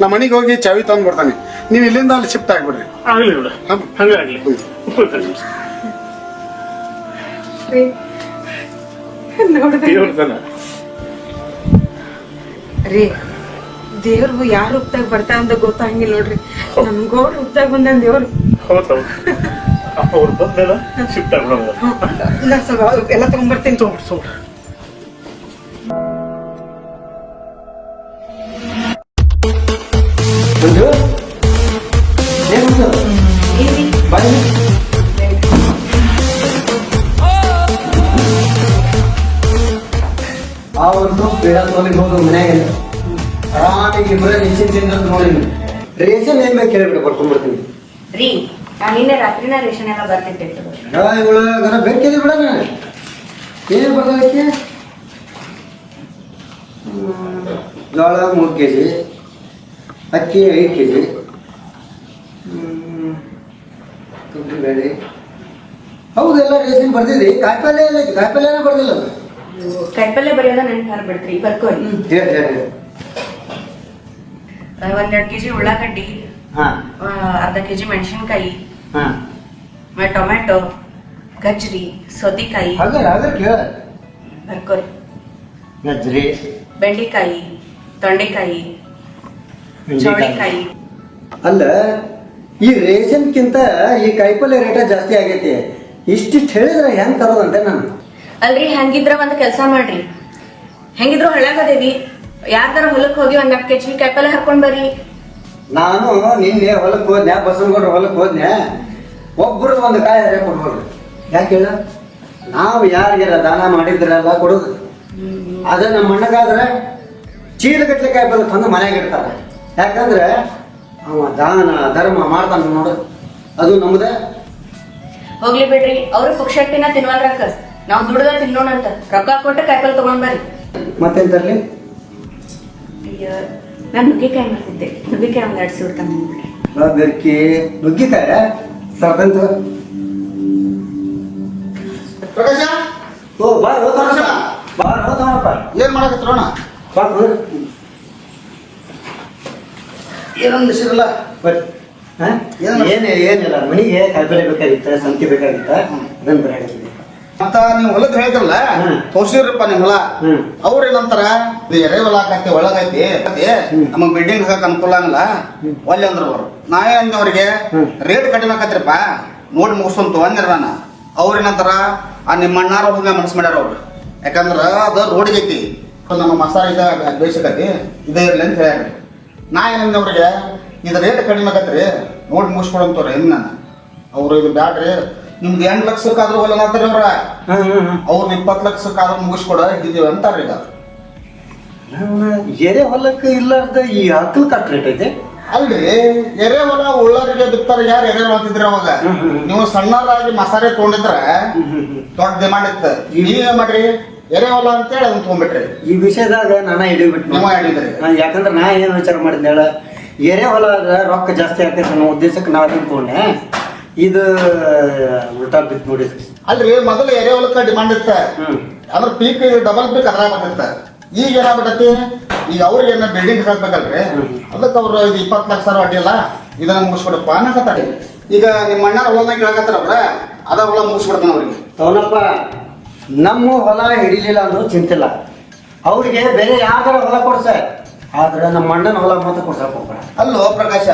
ನಮ್ಮ ಮನೆಗೆ ಹೋಗಿ ಚಾವಿ ತಂದು ಬರ್ತಾನೆ ನೀವು ಇಲ್ಲಿಂದ ಅಲ್ಲಿ ಶಿಫ್ಟ್ ಆಗ್ಬಿಡ್ರಿ. ಆಗ್ಲಿ ಬಿಡು. ಹ್ಮ್. ಹಂಗಾಗ್ಲಿ ರೀ ನೋಡಿದ್ರೆ ದೇವ್ರ ತನ. ರೀ ದೇವ್ರು ಯಾರ ರೂಪದಾಗ ಬರ್ತಾ ಅಂತ ಗೊತ್ತಾಗಿಲ್ಲ ನೋಡ್ರಿ. ನಮ್ಗೋ ರೂಪದಾಗ ಬಂದ ದೇವ್ರು. ಹೌದೌದು ಅವ್ರು ಬಂದಲ್ಲ ಶಿಫ್ಟ್ ಆಗ್ಬಿಡೋದು ಎಲ್ಲ ತಗೊಂಡ್ಬರ್ತೀನಿ ತಗೊಂಡ್ಬಿಡು ತಗೊಂಡ್ಬಿಡು ಮಂಜು ಏ ಮಂಜು ಬನ್ನಿ. ಆ ಒಂದು ಬೇಡ ತೊಲಿಗೆ ಹೋದು ಮನ್ಯಾಗ. ಆರಾಮಾಗಿ ಇಬ್ಬರೇ ನಿಶ್ಚಿಂತೆಯಿಂದ ನೋಡಿ ರೇಷನ್ ಏನ್ ಬೇಕು ಕೇಳಿಬಿಟ್ಟು ಬರ್ಕೊಂಡ್ಬಿಡ್ತೀನಿ ರೀ ನಾನು ನಿನ್ನೆ ರಾತ್ರಿನ ರೇಷನ್ ಎಲ್ಲ ಬರ್ತಿಟ್ಟಿತ್ತು. ಇವಳು ಬೇಕಿದೆ ಬಿಡ ಏನು ಬರ್ದಕ್ಕೆ ಜೋಳ ಮೂರು ಕೆ ಜಿ ಅಕ್ಕಿ ಐದು ಕೆ ಜಿ ಹೌದು ಹೌದೆಲ್ಲ ರೇಷನ್ ಬರ್ದಿದ್ರಿ ಕಾಯಿಪಲ್ಲೆ ಎಲ್ಲ ಐತಿ ಕಾಯಿಪಲ್ಲೆನೇ ಬರ್ದಿಲ್ಲ ಕಾಯಿಪಲ್ಲೆ ಕೈಪಲ್ಲೆ ಬರೆಯೋದ ನೆನ್ಪು ಹಾರ್ಬಿಡ್ತ್ರಿ. ಬರ್ಕೋರಿ. ಹೇಳಿ ಹೇಳಿ ಒಂದೆರಡು ಕೆಜಿ ಉಳ್ಳಾಗಡ್ಡಿ ಹಾಂ. ಅರ್ಧ ಕೆಜಿ ಮೆಣಸಿನ್ಕಾಯಿ ಹಾಂ. ಟೊಮೆಟೊ ಗಜ್ರಿ ಸೌತೆಕಾಯಿ ಬರ್ಕೋರಿ. ಗಜ್ರಿ ಬೆಂಡೆಕಾಯಿ ತೊಂಡೆಕಾಯಿ ಚೌಳಿಕಾಯಿ ಅಲ್ಲ ಈ ರೇಷನ್ಕಿಂತ ಈ ಕಾಯಿಪಲ್ಲೆ ರೇಟ ಜಾಸ್ತಿ ಆಗೈತಿ. ಇಷ್ಟಿಷ್ಟು ಹೇಳಿದ್ರೆ ಹೆಂಗ್ ತರೋದಂತೆ ನಾನು? ಅಲ್ರಿ ಹಂಗಿದ್ರ ಒಂದ್ ಕೆಲಸ ಮಾಡ್ರಿ. ಹೆಂಗಿದ್ರು ಹಳ್ಳಾಗದೇವಿ. ಯಾರ್ದಾರ ಹೊಲಕ್ ಹೋಗಿ ಒಂದ್ ನಾಲ್ಕು ಕೆಜಿ ಕಾಯಿಪಲ್ಲೆ ಹಾಕೊಂಡ್ ಬರ್ರಿ. ನಾನು ನಿನ್ನೆ ಹೊಲಕ್ಕೆ ಹೋದ್ನೆ ಬಸವನಗೌಡ್ರ ಹೊಲಕ್ಕೆ ಹೋದ್ನೆ ಒಬ್ರು ಒಂದು ಕಾಯಿ ಹರಿಯ ಕೊಡ್ಬೋದು ಯಾಕೆ ಹೇಳ? ನಾವು ಯಾರಿಗೆಲ್ಲ ದಾನ ಮಾಡಿದ್ರಲ್ಲ ಕೊಡೋದು. ಅದ ನಮ್ಮ ಅಣ್ಣಗಾದ್ರೆ ಚೀಲ ಗಟ್ಲೆ ಕಾಯಿ ಬರುತ್ತೆ ತಂದು ಮನೆಯಾಗ ಇಡ್ತಾರೆ. ಯಾಕಂದ್ರೆ ಅವ ದಾನ ಧರ್ಮ ಮಾಡ್ತಾನ ನೋಡು. ಅದು ನಮ್ದೇ. ಹೋಗ್ಲಿ ಬಿಡ್ರಿ ಅವ್ರು ಪುಕ್ಷಟ್ಟಿನ ತಿನ್ವಲ್ರಕ್ಕ ನಾವು ದುಡ್ದ ತಿನ್ನೋಣಂತ ರೊಕ್ಕ ಕೊಟ್ಟು ಕಾಯಿಪಲ್ಲೆ ತಗೊಂಡ್ ಬರ್ರಿ. ಮತ್ತೇನ್ ತರ್ಲಿ ಅಯ್ಯೋ ನಾನ್ ನುಗ್ಗಿಕಾಯಿ ಮಾಡ್ತಿದ್ದೆ. ನುಗ್ಗಿಕಾಯಿ ಒಂದ್ ಎರಡು ಸೂರ್ ತಂದ್ಬಿಡ್ರಿ ಬೆರ್ಕಿ ನುಗ್ಗಿಕಾಯ ಸರ್ದಂತು? ಪ್ರಕಾಶ? ಓ ಬಾ ಹೋದ ಬಾ ಹೋದವನಪ್ಪ ಏನ್ ಮಾಡಕತ್ರೋಣ? ಬಾ. ಏನೊಂದು ಹೆಸರಿಲ್ಲ ಬರ್ರಿ. ಹಾಂ? ಏನು? ಏನ್ ಏನಿಲ್ಲ ಮನೆಗೆ ಕಾಯಿಪಲ್ಲೆ ಬೇಕಾಗಿತ್ತ ಸಂತಿ ಬೇಕಾಗಿತ್ತ? ಅದನ್ನ ಬರೀ ಮತ್ತ ನೀವು ಹೊಲದ ಹೇಳಿದ್ರಲ್ಲ ತೋರ್ಸಿರಪ್ಪ ನಿಮ್ ಹೊಲ. ಅವ್ರ ಏನಂತಾರ ಇದು ಎರೆ ಹೊಲ ಹಾಕತಿ ಒಳಗೈತಿ ನಮ್ಮ. ನಮಗ್ ಬಿಲ್ಡಿಂಗ್ ಹಾಕಕ್ ಅನುಕೂಲ ಆಗಲ್ಲ. ಒಲ್ಲೆ ಅಂದ್ರ ಅವ್ರು. ನಾ ಏನ್ ಅವ್ರಿಗೆ ರೇಟ್ ಕಡಿಮೆ ಆಕತ್ರಿಪ್ಪ. ನೋಡಿ ಮುಗಿಸ್ಕೊಂತ ಅಂದಿರ ನಾನು. ಅವ್ರ ಏನಂತಾರ ಆ ನಿಮ್ಮ ಅಣ್ಣಾರ ಹೋಗ ಮನಸ್ಸು ಮಾಡ್ಯಾರ ಅವ್ರು. ಯಾಕಂದ್ರ ಅದು ರೋಡಿಗೆ ಐತಿ. ನಮ್ಮ ಮಸಾಲ ಇದ ಬೇಯಿಸಕತಿ ಇದೇ ಇರ್ಲಿ ಅಂತ ಹೇಳ್ಯಾರ. ನಾ ಏನಂದ ಅವ್ರಿಗೆ ಇದು ರೇಟ್ ಕಡಿಮೆ ಆಗತ್ರಿ ನೋಡಿ ಮುಗಿಸ್ಕೊಡಂತವ್ರ ಏನ್ ನಾನು. ಅವ್ರು ಇದು ಬ್ಯಾಡ್ರಿ ನಿಮ್ದು ಎಂಟು ಲಕ್ಷಕ್ಕಾದ್ರೂ ಹೊಲ ಮಾಡ್ತಾರ ಅವ್ರ. ಅವ್ರದ್ದು ಇಪ್ಪತ್ತು ಲಕ್ಷಕ್ಕಾದ್ರೂ ಮುಗಿಸ್ಕೊಡ ಇದ್ದೀವಿ ಅಂತಾರ ಈಗ. ಎರೆ ಹೊಲಕ್ಕೆ ಇಲ್ಲಾರ್ದ ಈ ಹಕ್ಕಲ್ ಕಟ್ ರೇಟ್ ಐತೆ? ಅಲ್ರಿ ಎರೆ ಹೊಲ ಉಳ್ಳಾರಿಗೆ ಬಿತ್ತಾರ ಯಾರು ಎರೆ ಹೊಲ ಅಂತಿದ್ರಿ ಅವಾಗ. ನೀವು ಸಣ್ಣರಾಗಿ ಮಸಾಲೆ ತೊಗೊಂಡಿದ್ರೆ ದೊಡ್ಡ ಡಿಮಾಂಡ್ ಇತ್ತು. ನೀವೇನ್ ಮಾಡ್ರಿ? ಎರೆ ಅಂತ ಅಂತೇಳಿ ಅದನ್ನ ತೊಗೊಂಡ್ಬಿಟ್ರಿ. ಈ ವಿಷಯದಾಗ ನಾನು ಹಿಡಿಬಿಟ್ಟು ನೀವು ಹಿಡಿದ್ರಿ. ಯಾಕಂದ್ರೆ ನಾ ಏನು ವಿಚಾರ ಮಾಡಿದ್ದೆ ಹೇಳ? ಎರೆ ಹೊಲ ರೊಕ್ಕ ಜಾಸ್ತಿ ಆಗ್ತೈತೆ ಅನ್ನೋ ಉದ್ದೇಶಕ್ಕೆ ನಾವು ಅದನ್ನ ತಗೊಂಡೆ. ಇದು ಉಲ್ಟಾ ಬಿತ್ತು ನೋಡಿ. ಅಲ್ರಿ ಮೊದಲು ಎರೆ ಹೊಲಕ್ಕ ಡಿಮಾಂಡ್ ಇತ್ತ. ಅಂದ್ರೆ ಪೀಕ್ ಡಬಲ್ ಪೀಕ್ ಅದ್ರ ಬಂದಿತ್ತ. ಈಗ ಏನಾಗ್ಬಿಟ್ಟತಿ? ಈಗ ಅವ್ರಿಗೆ ಏನ ಬಿಲ್ಡಿಂಗ್ ಹಾಕ್ಬೇಕಲ್ರಿ. ಅದಕ್ಕೆ ಅವ್ರು ಇದು ಇಪ್ಪತ್ತು ಲಕ್ಷ ಸಾವಿರ ಅಡ್ಡಿಲ್ಲ ಇದನ್ನ ಮುಗಿಸ್ಬಿಡಪ್ಪ ಅನ್ನಕತ್ತಾರ ಈಗ ನಿಮ್ಮ ಅಣ್ಣ ಹೋಗಿ ಕೇಳಕತ್ತಾರ ಅವ್ರ? ಅದ ಹೊಲ ಮುಗಿಸ್ಬಿಡ್ತಾನ ಅವ್ರಿಗೆ. ಅವನಪ್ಪ ನಮ್ಮ ಹೊಲ ಹಿಡಿಲಿಲ್ಲ ಅಂದ್ರೂ ಚಿಂತಿಲ್ಲ ಅವ್ರಿಗೆ ಬೇರೆ ಯಾವ್ದಾರ ಹೊಲ ಕೊಡ್ಸ. ಆದ್ರೆ ನಮ್ಮ ಅಣ್ಣನ ಹೊಲ ಮಾತ್ರ ಕೊಡ್ಸಕ್ ಹೋಗ್ಬೇಡ. ಅಲ್ಲೋ ಪ್ರಕಾಶ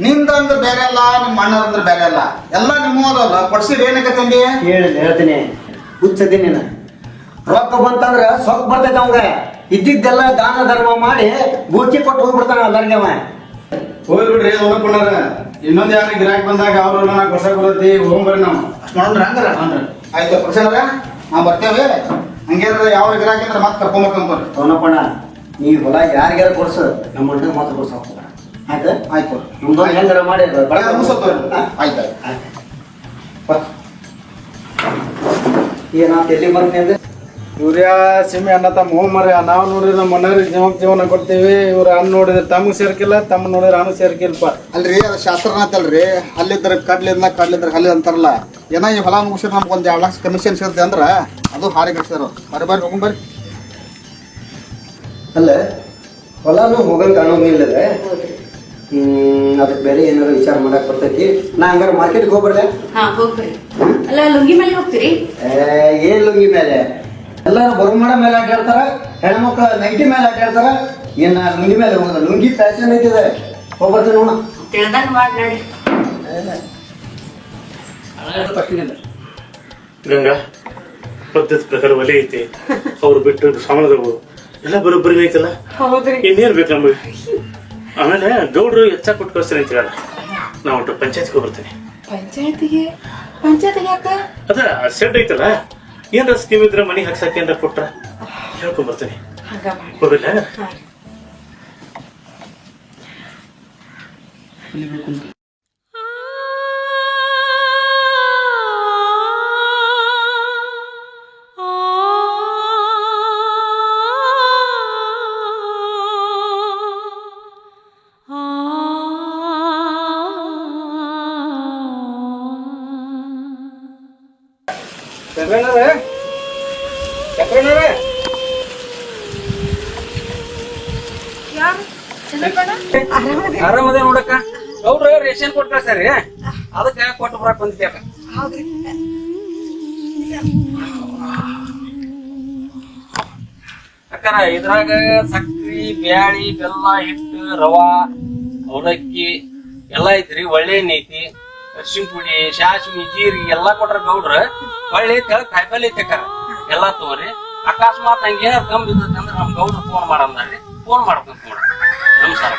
ನಿಂದ ಅಂದ್ರೆ ಬೇರೆ ಅಲ್ಲ ನಿಮ್ಮ ಅಣ್ಣ ಅಂದ್ರೆ ಬೇರೆ ಅಲ್ಲ. ಎಲ್ಲ ನಿಮ್ಮ ಅಲ್ಲ. ಕೊಡ್ಸಿರಿ ಏನಕ್ಕೆ ತಂದಿ ಹೇಳಿ ಹೇಳ್ತೀನಿ. ಹುಚ್ಚದಿ ನೀನು. ರೊಕ್ಕ ಬಂತಂದ್ರೆ ಸೊಕ್ಕ ಬರ್ತೈತೆ ಅವಂಗ ಇದ್ದಿದ್ದೆಲ್ಲ ದಾನ ಧರ್ಮ ಮಾಡಿ ಗೂಚಿ ಕೊಟ್ಟು ಹೋಗ್ಬಿಡ್ತಾನ ಎಲ್ಲರಿಗೆ ಅವ. ಹೋಗಿ ಬಿಡ್ರಿ ಇನ್ನೊಂದು ಇನ್ನೊಂದ್ ಯಾರ ಗಿರಾಕ್ ಬಂದಾಗ ಅವ್ರು ಕೊಡ್ಸಕ್ ಹೊಸ ಬರತಿ ಹೋಗ್ಬರ್ರಿ ನಾವು. ಅಷ್ಟು ಮಾಡೋಣ್ರಿ ಹಂಗಾರ ಆಯ್ತು ಪ್ರಸನ್ನ ನಾವು ಬರ್ತೇವೆ. ಹಂಗೇನಾರ ಯಾವ ಗಿರಾಕ್ ಅಂದ್ರೆ ಮತ್ತೆ ಕರ್ಕೊಂಬರ್ತಾನೆ ತೋನಪ್ಪಣ್ಣ ನೀ ಹೊಲ ಯಾರಿಗಾರ ಕೊಡ್ಸು ನಮ್ಮ ಅಣ್ಣ ಮಾತ್ರ ಕೊಡ್ಸ ಆಯ್ತು? ಆಯ್ತಾ ಆಯ್ತು ನಿಮ್ದು ಹೆಂಗಾರ ಮಾಡಿ ಆಯ್ತು ಮುಗಿಸೋದು ಆಯ್ತು. ಏನಾತ ಎಲ್ಲಿ ಬರ್ತೀನಿ ಅಂದ್ರೆ ಇವ್ರ ಸಿಮೆ ಅನ್ನ ತಮ್ಮ ಹೋಮ್ ಮರ ನಾವು ನೋಡಿದ್ರೆ ನಮ್ಮ ಮನೆಯವ್ರಿಗೆ ಜೀವನ ಜೀವನ ಕೊಡ್ತೀವಿ. ಇವ್ರ ಅನ್ನ ನೋಡಿದ್ರೆ ತಮ್ಗೆ ಸೇರ್ಕಿಲ್ಲ ತಮ್ಮ ನೋಡಿದ್ರೆ ಅನ್ನ ಸೇರ್ಕಿಲ್ಪ. ಅಲ್ರಿ ಅದು ಶಾಸ್ತ್ರನಾಥಲ್ರಿ ಅಂತಲ್ರಿ ಅಲ್ಲಿದ್ರೆ ಕಡ್ಲಿಂದ ಕಡ್ಲಿದ್ರೆ ಹಲ್ಲಿ ಅಂತಾರಲ್ಲ. ಏನೋ ಈ ಹೊಲ ಮುಗಿಸಿ ನಮ್ಗೆ ಒಂದು ಎರಡು ಲಕ್ಷ ಕಮಿಷನ್ ಸಿಗುತ್ತೆ ಅಂದ್ರೆ ಅದು ಹಾರಿ ಕಟ್ಸಿದ್ರು ಬರ್ರಿ ಬರ್ರಿ ಹೋಗಿ ಬರ್ರಿ. ಅಲ್ಲ ಹೊಲನೂ ಹೋಗಂಗೆ ಕಾಣೋಂಗಿಲ್ಲ ಇಲ್ಲದೆ ಅದಕ್ಕೆ ಬೇರೆ ಏನಾದ್ರು ವಿಚಾರ ಮಾಡಕ್ ಬರ್ತೈತಿ? ನಾ ಹಂಗಾರೆ ಮಾರ್ಕೆಟ್ಗೆ ಹೋಗ್ಬರ್ದೆ ಹಾ ಹೋಗ್ರಿ ಅಲ್ಲ ಲುಂಗಿ ಮೇಲೆ ಹೋಗ್ತೀರಿ? ಏ, ಏನ್ ಲುಂಗಿ ಮೇಲೆ? ಎಲ್ಲರೂ ಬರುಮಾಡ ಮೇಲೆ ಆಟಾಡ್ತಾರ ಹೆಣ್ಮಕ್ಳು ನೈಟಿ ಮೇಲೆ ಆಟಾಡ್ತಾರ ಏನ್ ನಾ ಲುಂಗಿ ಮೇಲೆ ಹೋಗೋದು ಲುಂಗಿ ಫ್ಯಾಷನ್ ಐತಿದೆ ಹೋಗ್ಬರ್ತೇನೆ ನೋಡ ತಿಳ್ದಂಗ್ ಮಾಡಿ ಗಂಗಾ ಪದ್ಧತಿ ಪ್ರಕಾರ ಒಲೆ ಐತಿ. ಅವ್ರು ಬಿಟ್ಟು ಸಾಮಾನದವು ಎಲ್ಲ ಬರೋಬ್ಬರಿ ಐತಲ್ಲ? ಇನ್ನೇನ್ ಬೇಕು ನಮಗೆ? ಆಮೇಲೆ ಗೌಡ್ರು ಹೆಚ್ಚಾಗಿ ಕೊಟ್ಟು ಕಳಿಸ್ತಾರೆ ಅಂತ ಹೇಳಲ್ಲ ನಾವು ಒಟ್ಟು ಪಂಚಾಯತ್ಗೆ ಹೋಗ್ಬರ್ತೀನಿ. ಪಂಚಾಯತಿಗೆ? ಪಂಚಾಯತಿಗೆ ಯಾಕ? ಅದ ಸೆಡ್ ಐತಲ್ಲ? ಏನಾರ ಸ್ಕೀಮ್ ಇದ್ರೆ ಮನಿ ಹಾಕ್ಸಕ್ಕೆ ಏನಾರ ಕೊಟ್ರ? ಹೇಳ್ಕೊಂಡ್ ಬರ್ತೀನಿ ಹಂಗ ಮಾಡಿ. ಹೋಗಲ್ಲ ಹಾ. ಆರಾಮದೇ ನೋಡಕ್ಕ. ಅವ್ರು ರೇಷನ್ ಕೊಟ್ಟ ಸರಿ ಅದಕ್ಕೆ ಕೊಟ್ಟು ಬರಕ್ ಬಂದಿದ್ದೆ ಅಕ್ಕ? ಅಕ್ಕರ ಇದ್ರಾಗ ಸಕ್ರಿ ಬ್ಯಾಳಿ ಬೆಲ್ಲ ಹಿಟ್ಟು ರವಾ ಅವಲಕ್ಕಿ ಎಲ್ಲ ಐತ್ರಿ ಒಳ್ಳೆ ಎಣ್ಣೆ ಐತಿ ಅರ್ಶಿನ ಪುಡಿ ಸಾಸ್ವಿ ಜೀರಿಗೆ ಎಲ್ಲಾ ಕೊಟ್ರ ಗೌಡ್ರ ಹೊಳ್ಳಿ ತೆಳಗ್ ಕಾಯಿಪಲ್ಲೆ ತೆಕ್ಕಾರ ಎಲ್ಲಾ ತಗೋರಿ. ಅಕಸ್ಮಾತ್ ನಂಗೆ ಏನಾರ ಕಮ್ಮಿ ಬಿದ್ದೈತೆ ನಮ್ ಗೌಡ್ರ ಫೋನ್ ಮಾಡಂದ್ರಿ ಫೋನ್ ಮಾಡ್ಕೊಂತ ನೋಡ ನಮಸ್ಕಾರ.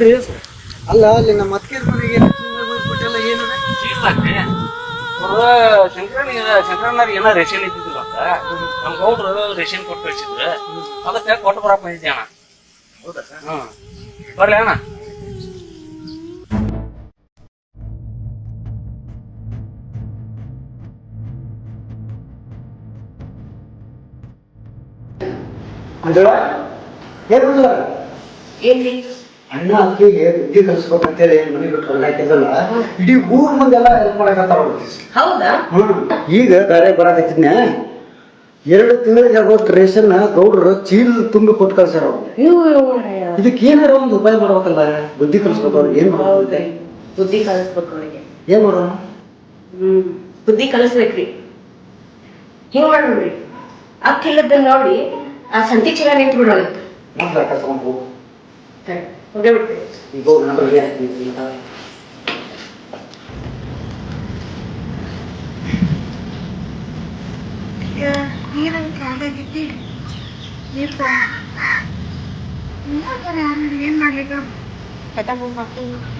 ಬರ್ರಿ ಅಲ್ಲ ಅಲ್ಲಿ ನಮ್ಮ ಅತ್ತಿಗೆ ಮನೆಗೆ ಕೊಟ್ಟೆಲ್ಲ ಏನದ ಇಲ್ಲಕ್ರಿ ಅವ್ರ ಶಂಕರಣ್ಣ ಶಂಕರಣ್ಣರಿಗೆ ಏನೋ ರೇಷನ್ ಇದ್ದಿದ್ದಿಲ್ಲ ಅಂತ ನಮ್ ಗೌಡ್ರು ರೇಷನ್ ಕೊಟ್ಟು ಕಳ್ಸಿದ್ರ ಅದಕ್ಕೆ ಕೊಟ್ಟು ಬರಕ್ ಬಂದಿದ್ದೆ ಅಣ್ಣ. ಹ್ಮ್. ಬರ್ಲಿ ಅಣ್ಣ. ಅಂಜಳ? ಏನ್ ಅಂಜಳ ಏನ್ರಿ? ಅಣ್ಣ ಅಕ್ಕಿಗೆ ಬುದ್ಧಿ ಕಲಿಸ್ಬೇಕಂತೇಳಿ ಮನೆ ಬಿಟ್ಟು ಹೊರಗಾಕಿದಲ್ಲ ಇಡೀ ಊರ್ ಮುಂದೆಲ್ಲ ಹೆಲ್ಪ್ ಮಾಡಕತ್ತಾರ ಹೌದಾ? ಹ್ಮ್. ಈಗ ಬೇರೆ ಬರಾಕತ್ತಿದ್ನ. ಎರಡು ತಿಂಗಳಿಗೆ ಆಗೋಷ್ಟು ರೇಷನ್ ಗೌಡ್ರು ಚೀಲ ತುಂಬಿ ಕೊಟ್ಟು ಕಳ್ಸ್ಯಾರ ಅವ್ರು. ಇದಕ್ಕೆ ಏನಾರ ಒಂದು ಉಪಾಯ ಮಾಡ್ಬೇಕಲ್ಲ ಬುದ್ಧಿ ಕಲಿಸ್ಬೇಕು ಅವ್ರಿಗೆ ಏನ್ ಬುದ್ಧಿ ಕಲಿಸ್ಬೇಕು ಅವರಿಗೆ. ಏನ್ ಮಾಡೋಣ? ಬುದ್ಧಿ ಕಲಿಸ್ಬೇಕ್ರಿ. ಹಿಂಗ್ ಮಾಡ್ಬಿಡ್ರಿ. ಅಕ್ಕಿಲ್ಲದ ನೋಡಿ ಆ ಸಂತಿ ಚೀಲ ನಿಂತು ಬಿಡೋಣ ಮೊದ್ಲು ಕರ್ಕೊಂಡ್ ಹೋಗು ಹೋಗೇ ಬಿಟ್ರಿ ಈಗ ಹೋಗ್ ನಂಬರ್ ಏನ್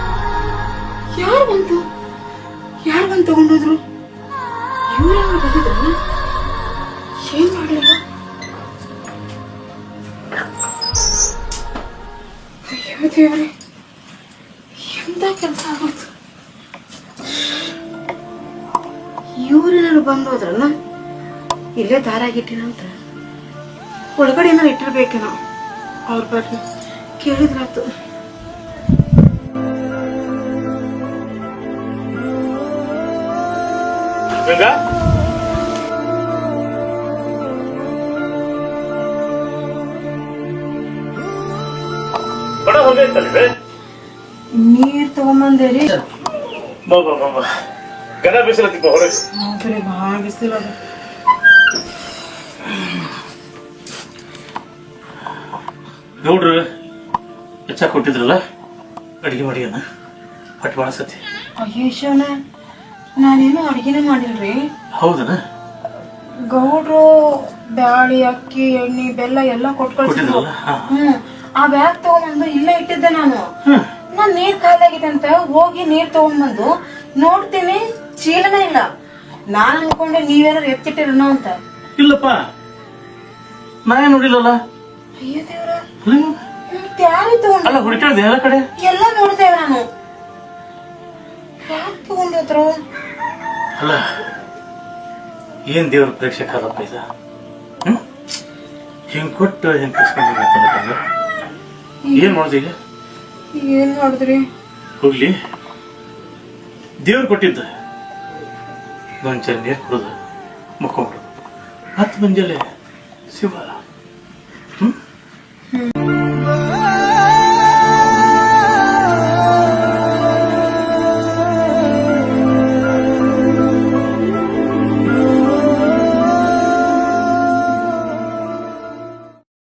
ಯಾರು ಬಂತು? ಯಾರು ಬಂದು ತಗೊಂಡೋದ್ರು? ಇವ್ರು ಬಂದಿದ್ರ? ಏನ್ ಮಾಡಲಿಲ್ಲ? ಅಯ್ಯೋ ದೇವ್ರೆ, ಎಂತ ಕೆಲಸ ಆಗೋದು ಇವ್ರೇನಾದ್ರು ಬಂದೋದ್ರಲ್ಲ ಇಲ್ಲೇ ದಾರಾಗಿಟ್ಟಿನಂತ ಒಳಗಡೆ ಏನಾರು ಇಟ್ಟಿರ್ಬೇಕೇನೋ. ಅವ್ರ ಬರ್ಲಿ ಕೇಳಿದ್ರಾತು ಗಂಗಾ ಬಡ ಹೋಗೈತಲ್ವೇ ನೀರ್ ತಗೊಂಬಂದೇರಿ? ಬಾ ಬಾ ಬಾ ಬಾ ಗದ ಬಿಸಿಲತ್ತಿಪ್ಪ ಹೊರಗೆ. ಹೌದ್ರಿ ಭಾಳ ಬಿಸಿಲು ಅದು. ಗೌಡ್ರು ಹೆಚ್ಚ ಕೊಟ್ಟಿದ್ರಲ್ಲ? ಅಡಿಗೆ ಮಾಡಿ ಅನ್ನ ಹೊಟ್ಟೆ ಭಾಳ ಸತಿ. ಅಯ್ಯೋ ಶಿವನ ನಾನೇನು ಅಡುಗೆನೇ ಮಾಡಿಲ್ರಿ. ಹೌದನ? ಗೌಡ್ರು ಬ್ಯಾಳಿ ಅಕ್ಕಿ ಎಣ್ಣೆ ಬೆಲ್ಲ ಎಲ್ಲ ಕೊಟ್ಟು ಕಳ್ಸಿದ್ರು. ಹ್ಮ್. ಆ ಬ್ಯಾಗ್ ತಗೊಂಡ್ಬಂದು ಇಲ್ಲೇ ಇಟ್ಟಿದ್ದೆ ನಾನು. ನಾನ್ ನೀರ್ ಖಾಲಿಯಾಗಿದೆ ಅಂತ ಹೋಗಿ ನೀರ್ ತಗೊಂಡ್ಬಂದು ನೋಡ್ತೀನಿ ಚೀಲನೇ ಇಲ್ಲ. ನಾನ್ ಅನ್ಕೊಂಡೆ ನೀವೇನಾರು ಎತ್ತಿಟ್ಟಿರೋಣ ಅಂತ. ಇಲ್ಲಪ್ಪ. ನಾ ಏನ್ ನೋಡಿಲ್ಲಲ್ಲ? ಅಯ್ಯೋ ದೇವ್ರ. ಯಾರು ತಗೊಂಡ ಎಲ್ಲ ಕಡೆ? ಎಲ್ಲ ನೋಡ್ತೇವೆ ನಾನು. ಯಾರು ತಗೊಂಡೋದ್ರು ಅಲ್ಲ ಏನ್ ದೇವ್ರ ಪರೀಕ್ಷೆ ಕಾಲಪ್ಪ ಇದ? ಹಿಂಗ್ ಕೊಟ್ಟು ಹೆಂಗ್ ಕಸ್ಕೊಂಡು ಏನ್ ಮಾಡ್ದೆ ಈಗ? ಏನ್ ಮಾಡಿದ್ರಿ? ಹೋಗ್ಲಿ. ದೇವ್ರು ಕೊಟ್ಟಿದ್ದ. ಒಂಚೂರು ನೀರು ಕುಡಿದು ಮುಕ್ಕೊಂಡ್ರು ಹತ್ತು ಮುಂಜಾನೆ ಶಿವ.